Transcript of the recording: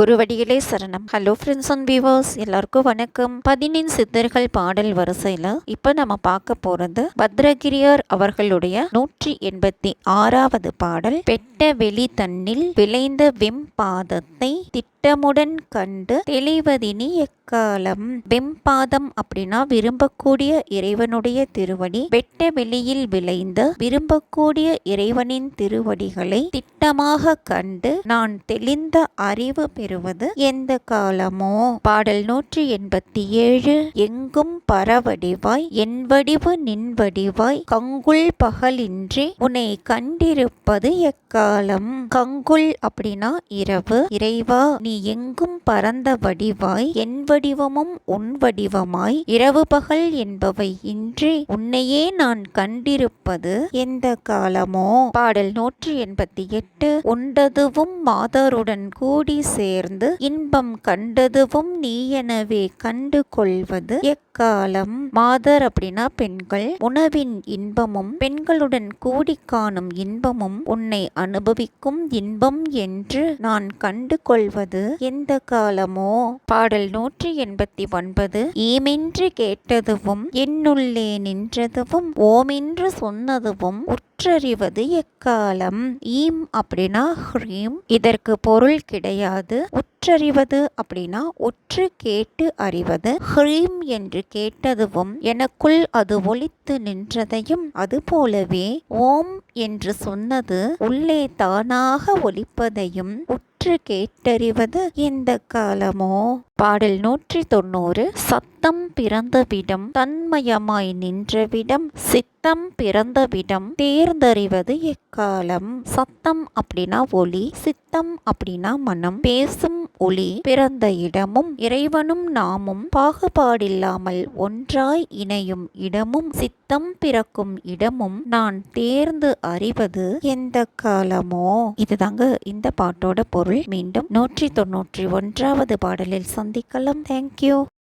குருவடிகளே சரணம். Hello friends and viewers எல்லாருக்கும் வணக்கம். பதினின் சித்தர்கள் பாடல் வரிசையில இப்ப நம்ம பார்க்க போறது பத்ரகிரியார் அவர்களுடைய நூற்றி எண்பத்தி ஆறாவது பாடல் பெட்ட வெளி தன்னில் விளைந்த வெம்பாதத்தை திட்டமுடன் கண்டு தெளிவதினி எக்காலம்? வெம்பாதம் அப்படின்னா விரும்பக்கூடிய இறைவனுடைய திருவடி வெட்ட வெளியில் விளைந்த விரும்பக்கூடிய இறைவனின் திருவடிகளை திட்ட திட்டமாக கண்டு நான் தெளிந்த அறிவு பெறுவது எந்த காலமோ? பாடல் நூற்றி எண்பத்தி ஏழு எங்கும் பரவடிவாய் என் வடிவு நின் வடிவாய் கங்குள் பகலின்றி உன்னை கண்டிருப்பது எக்காலம்? கங்குள் அப்படின்னா இரவு. இறைவா நீ எங்கும் பரந்த வடிவாய் என் வடிவமும் உன் வடிவமாய் இரவு பகல் என்பவை இன்றி உன்னையே நான் கண்டிருப்பது எந்த காலமோ? பாடல் நூற்றி எண்பத்தி எட்டு உண்டதுவும் மாதருடன் கூடி சேர்ந்து இன்பம் கண்டதுவும் நீ எனவே கண்டு கொள்வது காலம். மாதர் அப்படின்னா பெண்கள். உணவின் இன்பமும் பெண்களுடன் கூடி காணும் இன்பமும் உன்னை அனுபவிக்கும் இன்பம் என்று நான் கண்டு கொள்வது எந்த காலமோ? பாடல் நூற்றி எண்பத்தி ஒன்பது ஈமென்று கேட்டதுவும் என்னுள்ளே நின்றதுவும் ஓமென்று சொன்னதுவும் உற்றறிவது எக்காலம்? ஈம் அப்படின்னா ஹ்ரீம். இதற்கு பொருள் கிடையாது. உற்றறிவது அப்படின்னா ஒற்று கேட்டு அறிவது. ஹ்ரீம் என்று கேட்டதுவும் எனக்குள் அது ஒலித்து நின்றதையும் அதுபோலவே ஓம் என்று சொன்னது உள்ளே தானாக ஒலிப்பதையும் உற்று கேட்டறிவது எந்த காலமோ? பாடல் நூற்றி தொண்ணூறு சத்தம் பிறந்தவிடம் தன்மயமாய் நின்றவிடம் சித்தம் பிறந்தவிடம் தேர்ந்தறிவது எக்காலம்? சத்தம் அப்படின்னா ஒளி சித்தம் அப்படின்னா மனம் பேசும் ஒளி பிறந்த இடமும் இறைவனும் நாமும் பாகுபாடில்லாமல் ஒன்றாய் இணையும் இடமும் சித்தம் பிறக்கும் இடமும் நான் தேர்ந்து அறிவது எந்த காலமோ? இதுதாங்க இந்த பாட்டோட பொருள். மீண்டும் நூற்றி தொன்னூற்றி ஒன்றாவது பாடலில் സന്ധിക്കള്ളം താങ്ക് യു